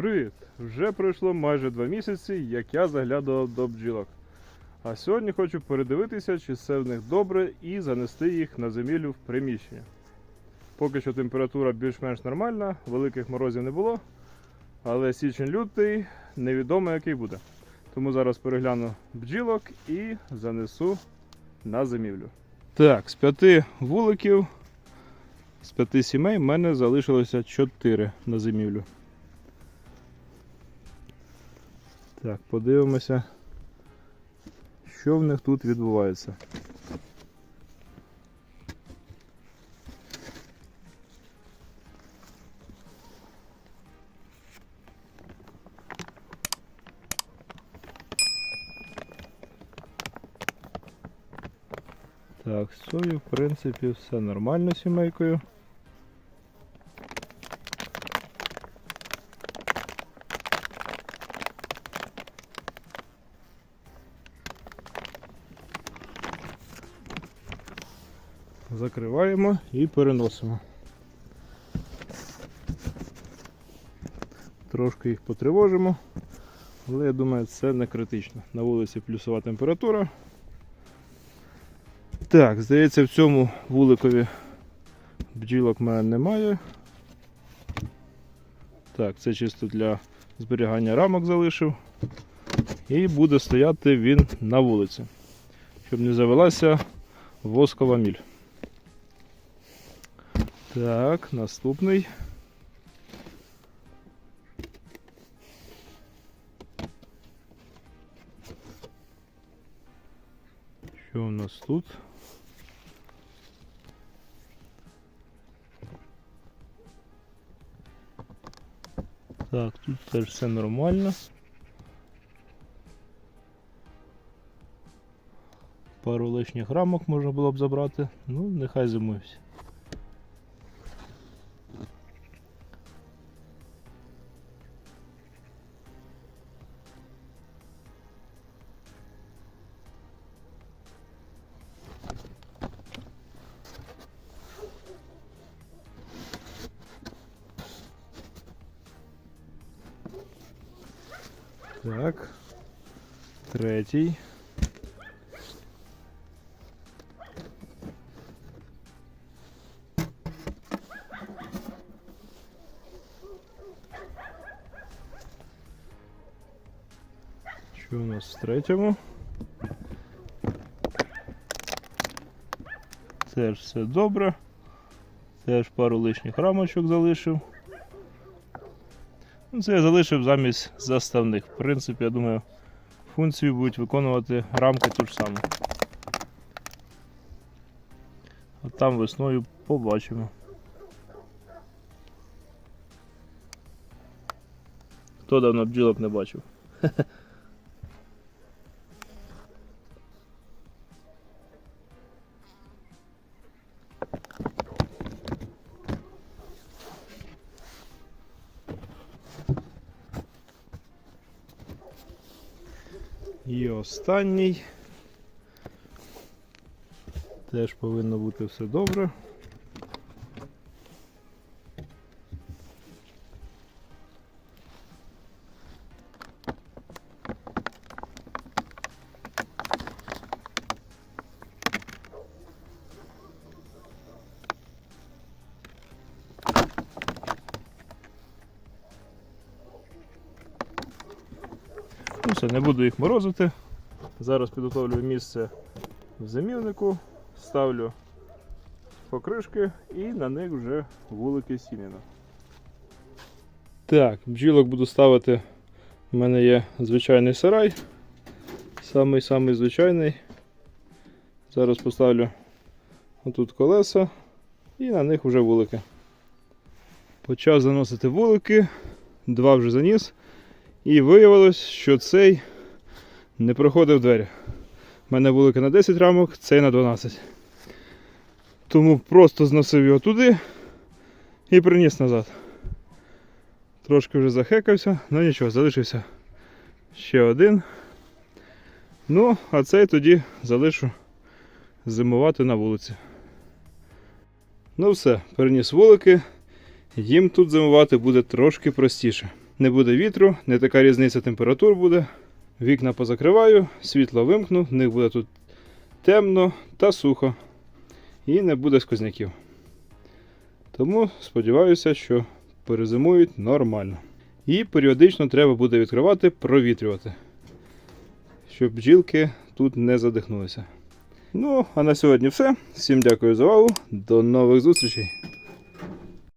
Привіт! Вже пройшло майже два місяці, як я заглядував до бджілок. А сьогодні хочу передивитися, чи все в них добре, і занести їх на зимівлю в приміщення. Поки що температура більш-менш нормальна, великих морозів не було, але січень-лютий невідомо який буде. Тому зараз перегляну бджілок і занесу на зимівлю. Так, з п'яти вуликів, з п'яти сімей в мене залишилося чотири на зимівлю. Так, подивимося, що в них тут відбувається. Так, з цією, в принципі, все нормально сімейкою. Закриваємо і переносимо. Трошки їх потривожимо, але я думаю, це не критично. На вулиці плюсова температура. Так, здається, в цьому вуликові бджілок в мене немає. Так, це чисто для зберігання рамок залишив. І буде стояти він на вулиці, щоб не завелася воскова міль. Так, наступний. Що у нас тут? Так, тут теж все нормально. Пару лишніх рамок можна було б забрати. Ну, нехай зимують. Так. Третій. Що у нас в третьому? Теж все добре. Теж пару лишніх рамочок залишив. Ну, Це я залишив замість заставних. В принципі, я думаю, функцію будуть виконувати рамки ту ж саму. А там весною побачимо. Хто давно бджілок не бачив? І останній. Теж повинно бути все добре. Ну не буду їх морозити. Зараз підготовлю місце в зимівнику, ставлю покришки і на них вже вулики сім'яна. Так, бджілок буду ставити. У мене є звичайний сарай. Самий-самий звичайний. Зараз поставлю отут колеса і на них вже вулики. Почав заносити вулики, два вже заніс. І виявилось, що цей не проходив двері. У мене вулики на 10 рамок, цей на 12. Тому просто зносив його туди і приніс назад. Трошки вже захекався, але нічого, залишився ще один. Ну, а цей тоді залишу зимувати на вулиці. Ну все, переніс вулики. Їм тут зимувати буде трошки простіше. Не буде вітру, не така різниця температур буде. Вікна позакриваю, світло вимкну, в них буде тут темно та сухо. І не буде сквозняків. Тому сподіваюся, що перезимують нормально. І періодично треба буде відкривати, провітрювати, щоб бджілки тут не задихнулися. Ну, а на сьогодні все. Всім дякую за увагу. До нових зустрічей!